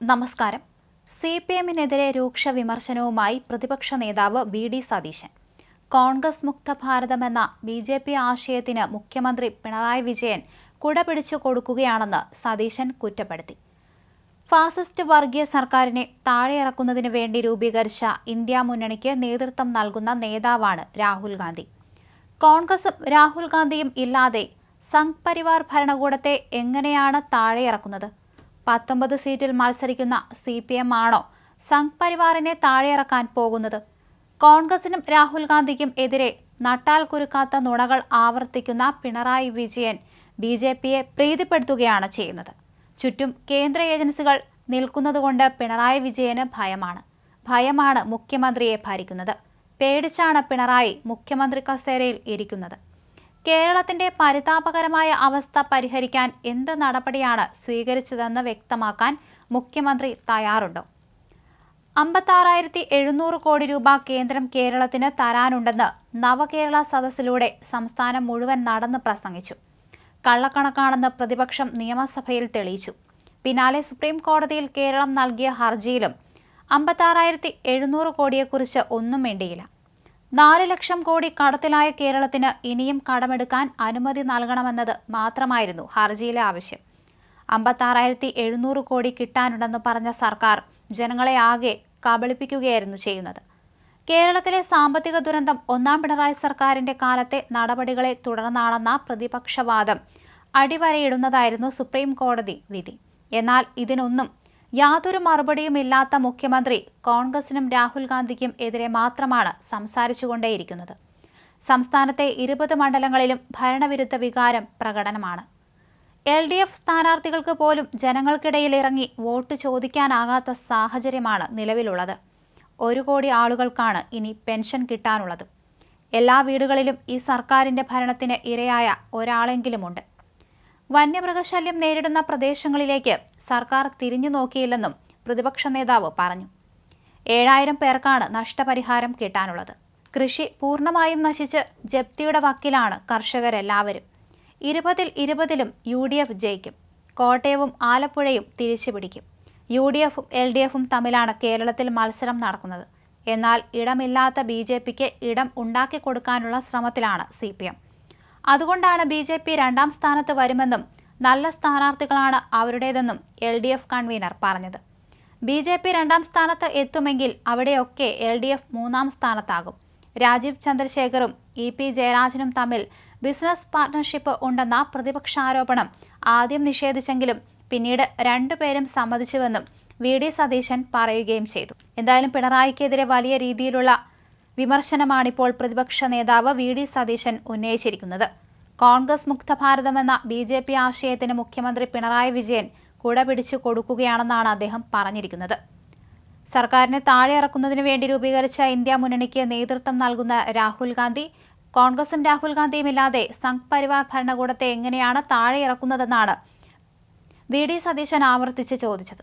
നമസ്കാരം. C P എമ്മിനെതിരെ രൂക്ഷ വിമർശനവുമായി പ്രതിപക്ഷ നേതാവ് വി ഡി സതീശൻ. കോൺഗ്രസ് മുക്ത ഭാരതമെന്ന ബി ജെ പി ആശയത്തിന് മുഖ്യമന്ത്രി പിണറായി വിജയൻ കുടപിടിച്ചു കൊടുക്കുകയാണെന്ന് സതീശൻ കുറ്റപ്പെടുത്തി. ഫാസിസ്റ്റ് വർഗീയ സർക്കാരിനെ താഴെയിറക്കുന്നതിനു വേണ്ടി രൂപീകരിച്ച ഇന്ത്യ മുന്നണിക്ക് നേതൃത്വം നൽകുന്ന നേതാവാണ് രാഹുൽ ഗാന്ധി. കോൺഗ്രസും രാഹുൽ ഗാന്ധിയും ഇല്ലാതെ സംഘ് പരിവാർ ഭരണകൂടത്തെ എങ്ങനെയാണ് താഴെയിറക്കുന്നത്? പത്തൊമ്പത് സീറ്റിൽ മത്സരിക്കുന്ന സി പി എം ആണോ സംഘ് പരിവാറിനെ താഴെയിറക്കാൻ പോകുന്നത്? കോൺഗ്രസിനും രാഹുൽ ഗാന്ധിക്കും എതിരെ നട്ടാൽ കുരുക്കാത്ത നുണകൾ ആവർത്തിക്കുന്ന പിണറായി വിജയൻ ബി ജെ പിയെ പ്രീതിപ്പെടുത്തുകയാണ് ചെയ്യുന്നത്. ചുറ്റും കേന്ദ്ര ഏജൻസികൾ നിൽക്കുന്നതുകൊണ്ട് പിണറായി വിജയന് ഭയമാണ്. ഭയമാണ് മുഖ്യമന്ത്രിയെ ഭരിക്കുന്നത്. പേടിച്ചാണ് പിണറായി മുഖ്യമന്ത്രി കസേരയിൽ ഇരിക്കുന്നത്. കേരളത്തിന്റെ പരിതാപകരമായ അവസ്ഥ പരിഹരിക്കാൻ എന്ത് നടപടിയാണ് സ്വീകരിച്ചതെന്ന് വ്യക്തമാക്കാൻ മുഖ്യമന്ത്രി തയ്യാറുണ്ടോ. അമ്പത്താറായിരത്തി എഴുന്നൂറ് കോടി രൂപ കേന്ദ്രം കേരളത്തിന് തരാനുണ്ടെന്ന് നവകേരള സദസ്സിലൂടെ സംസ്ഥാനം മുഴുവൻ നടന്ന് പ്രസംഗിച്ചു. കള്ളക്കണക്കാണെന്ന് പ്രതിപക്ഷം നിയമസഭയിൽ തെളിയിച്ചു. പിന്നാലെ സുപ്രീം കോടതിയിൽ കേരളം നൽകിയ ഹർജിയിലും അമ്പത്താറായിരത്തി എഴുന്നൂറ് കോടിയെക്കുറിച്ച് ഒന്നും വേണ്ടിയില്ല നാല് ലക്ഷം കോടി കടത്തിലായ കേരളത്തിന് ഇനിയും കടമെടുക്കാൻ അനുമതി നൽകണമെന്നത് മാത്രമായിരുന്നു ഹർജിയിലെ ആവശ്യം. അമ്പത്താറായിരത്തി എഴുന്നൂറ് കോടി കിട്ടാനുണ്ടെന്ന് പറഞ്ഞ സർക്കാർ ജനങ്ങളെ ആകെ കബളിപ്പിക്കുകയായിരുന്നു ചെയ്യുന്നത്. കേരളത്തിലെ സാമ്പത്തിക ദുരന്തം ഒന്നാം പിണറായി സർക്കാരിന്റെ കാലത്തെ നടപടികളെ തുടർന്നാണെന്ന പ്രതിപക്ഷവാദം അടിവരയിടുന്നതായിരുന്നു സുപ്രീം കോടതി വിധി. എന്നാൽ ഇതിനൊന്നും യാതൊരു മറുപടിയും ഇല്ലാത്ത മുഖ്യമന്ത്രി കോൺഗ്രസിനും രാഹുൽ ഗാന്ധിക്കും എതിരെ മാത്രമാണ് സംസാരിച്ചുകൊണ്ടേയിരിക്കുന്നത്. സംസ്ഥാനത്തെ ഇരുപത് മണ്ഡലങ്ങളിലും ഭരണവിരുദ്ധ വികാരം പ്രകടനമാണ്. എൽ ഡി എഫ് സ്ഥാനാർത്ഥികൾക്ക് പോലും ജനങ്ങൾക്കിടയിൽ ഇറങ്ങി വോട്ട് ചോദിക്കാനാകാത്ത സാഹചര്യമാണ് നിലവിലുള്ളത്. ഒരു കോടി ആളുകൾക്കാണ് ഇനി പെൻഷൻ കിട്ടാനുള്ളത്. എല്ലാ വീടുകളിലും ഈ സർക്കാരിന്റെ ഭരണത്തിന് ഇരയായ ഒരാളെങ്കിലുമുണ്ട്. വന്യമൃഗശല്യം നേരിടുന്ന പ്രദേശങ്ങളിലേക്ക് സർക്കാർ തിരിഞ്ഞു നോക്കിയില്ലെന്നും പ്രതിപക്ഷ നേതാവ് പറഞ്ഞു. ഏഴായിരം പേർക്കാണ് നഷ്ടപരിഹാരം കിട്ടാനുള്ളത്. കൃഷി പൂർണമായും നശിച്ച് ജപ്തിയുടെ വക്കിലാണ് കർഷകരെല്ലാവരും. ഇരുപതിൽ ഇരുപതിലും യു ഡി എഫ് ജയിക്കും. കോട്ടയവും ആലപ്പുഴയും തിരിച്ചു പിടിക്കും. യു ഡി എഫും എൽ ഡി എഫും തമ്മിലാണ് കേരളത്തിൽ മത്സരം നടക്കുന്നത്. എന്നാൽ ഇടമില്ലാത്ത ബി ജെ പിക്ക് ഇടം ഉണ്ടാക്കി കൊടുക്കാനുള്ള ശ്രമത്തിലാണ് സി പി എം. അതുകൊണ്ടാണ് ബി ജെ പി രണ്ടാം സ്ഥാനത്ത് വരുമെന്നും നല്ല സ്ഥാനാർത്ഥികളാണ് അവരുടേതെന്നും എൽ ഡി എഫ് കൺവീനർ പറഞ്ഞത്. ബി ജെ പി രണ്ടാം സ്ഥാനത്ത് എത്തുമെങ്കിൽ അവിടെയൊക്കെ എൽ ഡി എഫ് മൂന്നാം സ്ഥാനത്താകും. രാജീവ് ചന്ദ്രശേഖറും ഇ പി ജയരാജനും തമ്മിൽ ബിസിനസ് പാർട്ണർഷിപ്പ് ഉണ്ടെന്ന പ്രതിപക്ഷാരോപണം ആദ്യം നിഷേധിച്ചെങ്കിലും പിന്നീട് രണ്ടുപേരും സമ്മതിച്ചുവെന്നും വി ഡി സതീശൻ പറയുകയും ചെയ്തു. എന്തായാലും പിണറായിക്കെതിരെ വലിയ രീതിയിലുള്ള വിമർശനമാണിപ്പോൾ പ്രതിപക്ഷ നേതാവ് വി ഡി സതീശൻ ഉന്നയിച്ചിരിക്കുന്നത്. കോൺഗ്രസ് മുക്ത ഭാരതമെന്ന ബി ജെ പി ആശയത്തിന് മുഖ്യമന്ത്രി പിണറായി വിജയൻ കുട പിടിച്ചു കൊടുക്കുകയാണെന്നാണ് അദ്ദേഹം പറഞ്ഞിരിക്കുന്നത്. സർക്കാരിനെ താഴെ ഇറക്കുന്നതിന് വേണ്ടി രൂപീകരിച്ച ഇന്ത്യ മുന്നണിക്ക് നേതൃത്വം നൽകുന്ന രാഹുൽ ഗാന്ധി കോൺഗ്രസും രാഹുൽ ഗാന്ധിയും ഇല്ലാതെ സംഘ് പരിവാർ ഭരണകൂടത്തെ എങ്ങനെയാണ് താഴെ ഇറക്കുന്നതെന്നാണ് വി ഡി സതീശൻ ആവർത്തിച്ച് ചോദിച്ചത്.